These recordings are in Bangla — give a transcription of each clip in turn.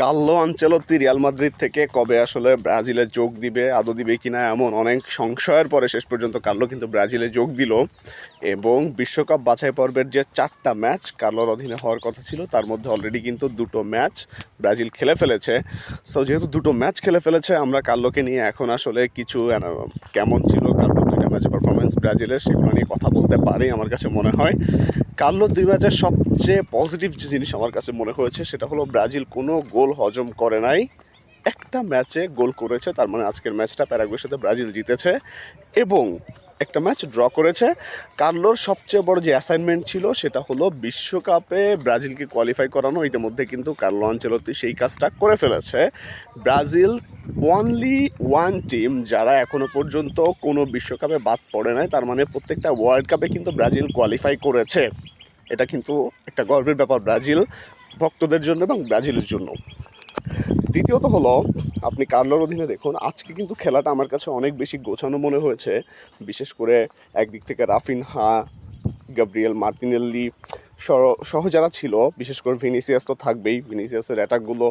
কার্লো আঞ্চেলত্তি রিয়াল মাদ্রিদ থেকে কবে আসলে ব্রাজিলে যোগ দিবে, আদৌ দিবে কিনা এমন অনেক সংশয়ের পরে শেষ পর্যন্ত কার্লো কিন্তু ব্রাজিলে যোগ দিল। এবং বিশ্বকাপ বাছাই পর্বের যে চারটা ম্যাচ কার্লোর অধীনে হওয়ার কথা ছিল, তার মধ্যে অলরেডি কিন্তু দুটো ম্যাচ ব্রাজিল খেলে ফেলেছে। সো যেহেতু দুটো ম্যাচ খেলে ফেলেছে, আমরা কার্লোকে নিয়ে এখন আসলে কিছু কেমন ছিল কার্লো দুইটা পারফরমেন্স ব্রাজিলের, সেগুলো নিয়ে কথা বলতে পারি আমার কাছে মনে হয়। কার্লো দুই ম্যাচের সবচেয়ে পজিটিভ যে জিনিস আমার কাছে মনে হয়েছে, সেটা হলো ব্রাজিল কোনো গোল হজম করে নাই। একটা ম্যাচে গোল করেছে, তার মানে আজকের ম্যাচটা প্যারাগুয়ের সাথে ব্রাজিল জিতেছে। এবং একটা ম্যাচ ড্র করেছে। কার্লোর সবচেয়ে বড় যে অ্যাসাইনমেন্ট ছিল, সেটা হলো বিশ্বকাপে ব্রাজিলকে কোয়ালিফাই করানো। ইতিমধ্যে কিন্তু কার্লো আঞ্চেলতি সেই কাজটা করে ফেলেছে। ব্রাজিল ওয়ানলি ওয়ান টিম যারা এখনও পর্যন্ত কোনো বিশ্বকাপে বাদ পড়ে নাই, তার মানে প্রত্যেকটা ওয়ার্ল্ড কাপে কিন্তু ব্রাজিল কোয়ালিফাই করেছে। এটা কিন্তু একটা গর্বের ব্যাপার, ব্রাজিল ভক্তদের জন্য এবং ব্রাজিলের জন্য। দ্বিতীয়ত হলো, আপনি কার্লোর অধীনে দেখুন, আজকে কিন্তু খেলাটা আমার কাছে অনেক বেশি গোছানো মনে হয়েছে। বিশেষ করে একদিক থেকে রাফিনহা গাব্রিয়েল মার্টিনেল্লি সহ- যারা ছিল, বিশেষ করে ভিনিসিয়াস তো থাকবেই, ভিনিসিয়াসের অ্যাটাকগুলো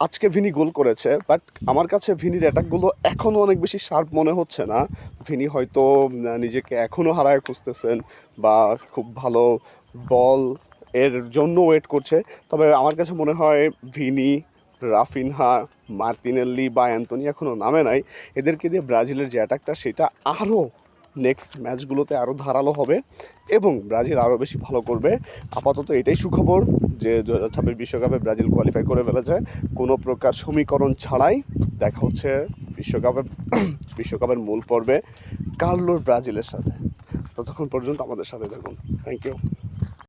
আজকে ভিনি গোল করেছে বাট আমার কাছে ভিনির অ্যাটাকগুলো এখনও অনেক বেশি শার্প মনে হচ্ছে না। ভিনি হয়তো নিজেকে এখনও হারায় খুঁজতেছেন বা খুব ভালো বল এর জন্য ওয়েট করছে, তবে আমার কাছে মনে হয় ভিনি রাফিনহা মার্তিনেল্লি বা অ্যান্টনি এখনও নামে নাই। এদেরকে দিয়ে ব্রাজিলের যে অ্যাটাকটা, সেটা আরও নেক্সট ম্যাচগুলোতে আরও ধারালো হবে এবং ব্রাজিল আরও বেশি ভালো করবে। আপাতত এটাই সুখবর যে দু হাজার ছাব্বিশ বিশ্বকাপে ব্রাজিল কোয়ালিফাই করে ফেলেছে। কোনো প্রকার সমীকরণ ছাড়াই দেখা হচ্ছে বিশ্বকাপের বিশ্বকাপের মূল পর্বে কার্লোর ব্রাজিলের সাথে। ততক্ষণ পর্যন্ত আমাদের সাথে থাকুন। Thank you